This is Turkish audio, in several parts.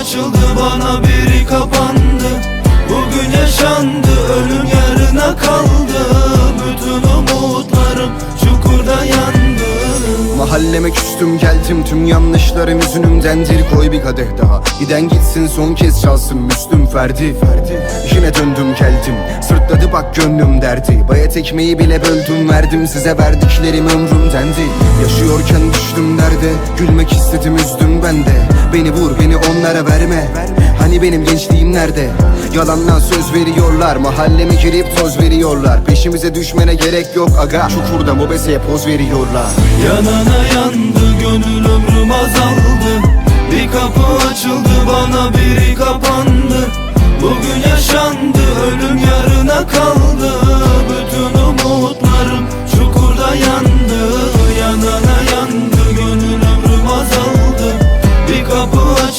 açıldı bana biri kapandı. Bugün yaşandı ölüm yarına kaldı. Bütün umutlarım çukurda yandı. Mahalleme küstüm geldim. Tüm yanlışlarım yüzünümdendir. Koy bir kadeh daha. Giden gitsin son kez çalsın. Müslüm Ferdi Ferdi. Yine döndüm geldim. Sırtladı bak gönlüm derdi. Bayat ekmeği bile böldüm verdim. Size verdiklerim ömrümdendi Yaşıyorken düştüm derde. Gülmek istedim üzdüm ben de. Beni vur beni onlara verme. Hani benim gençliğim nerede? Yalandan söz veriyorlar Mahalleme girip toz veriyorlar. Peşimize düşmene gerek yok aga. Çukurda mobeseye poz veriyorlar. Yanana yandı gönül ömrüm azaldı. Bir kapı açıldı bana biri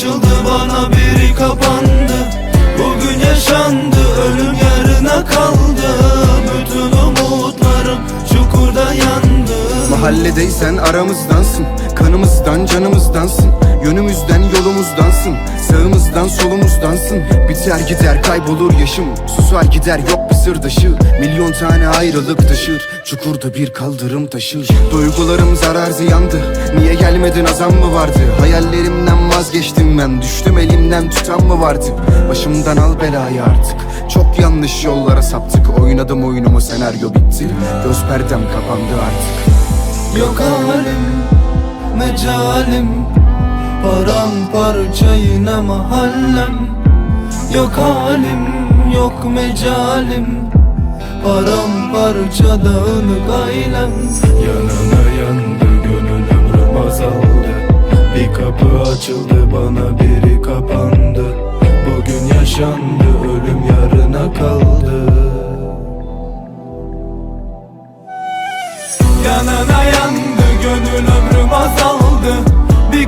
açıldı bana biri kapandı. Bugün yaşandı ölüm yarına kaldı. Bütün umutlarım çukurda yandı. Mahalledeysen aramızdansın Kanımızdan canımızdansın Yönümüzden yolumuzdansın. Sağımızdan solumuzdansın. Biter gider kaybolur yaşım. Susar gider yok bir sırdaşı. Milyon tane ayrılık taşır. Çukurda bir kaldırım taşır. Duygularım zarar ziyandı. Niye gelmedin azam mı vardı? Hayallerimden vazgeçtim ben. Düştüm elimden tutan mı vardı? Başımdan al belayı artık. Çok yanlış yollara saptık. Oynadım oyunumu senaryo bitti. Göz perdem kapandı artık. Yok halim, mecalim Paramparça yine mahallem? Yok halim, yok mecalim. Paramparça dağınık ailem Yanına yandı gönül ömrüm azaldı. Bir kapı açıldı bana biri kapandı. Bugün yaşandı ölüm yarına kaldı. Yanana yandı gönül ömrüm azaldı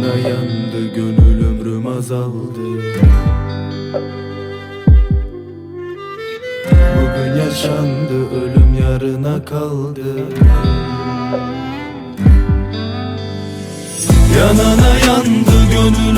Yanına yandı gönül ömrüm azaldı. Bugün yaşandı ölüm yarına kaldı. Yanana yandı gönül